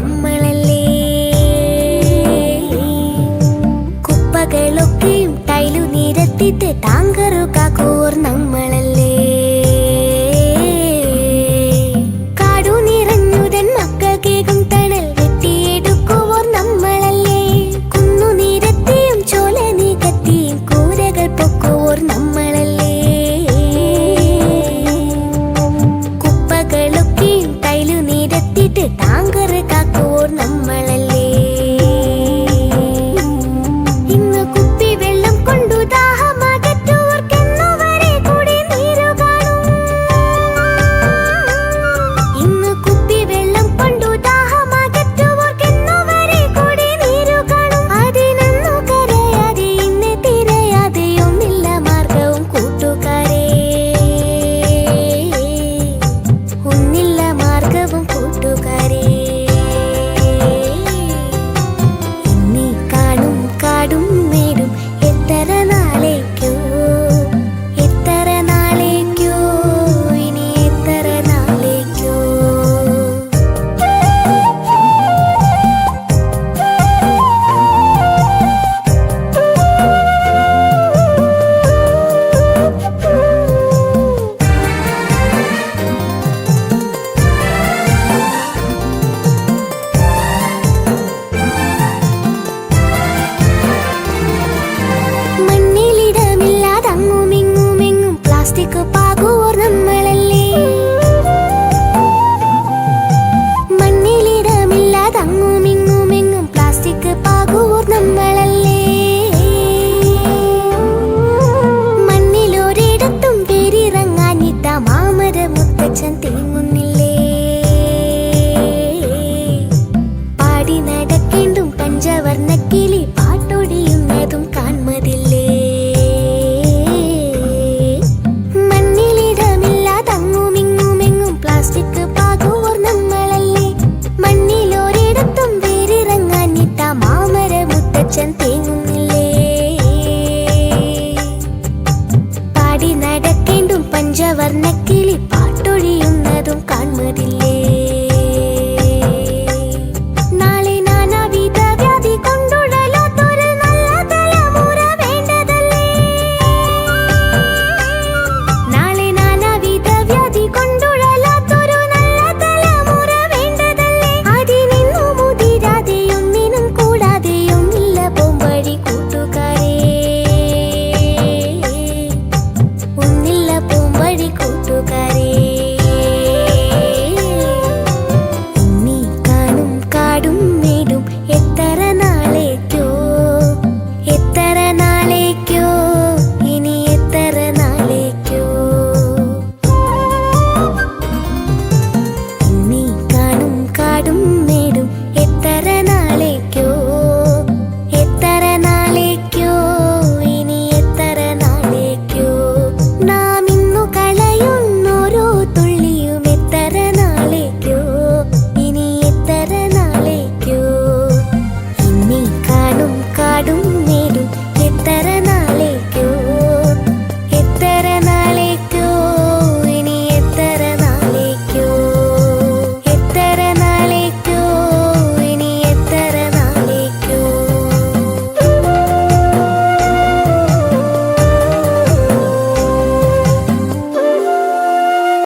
നമ്മളല്ലേ കുപ്പകളൊക്കെയും ടൈലു നിരത്തിട്ട് ടാങ്കറു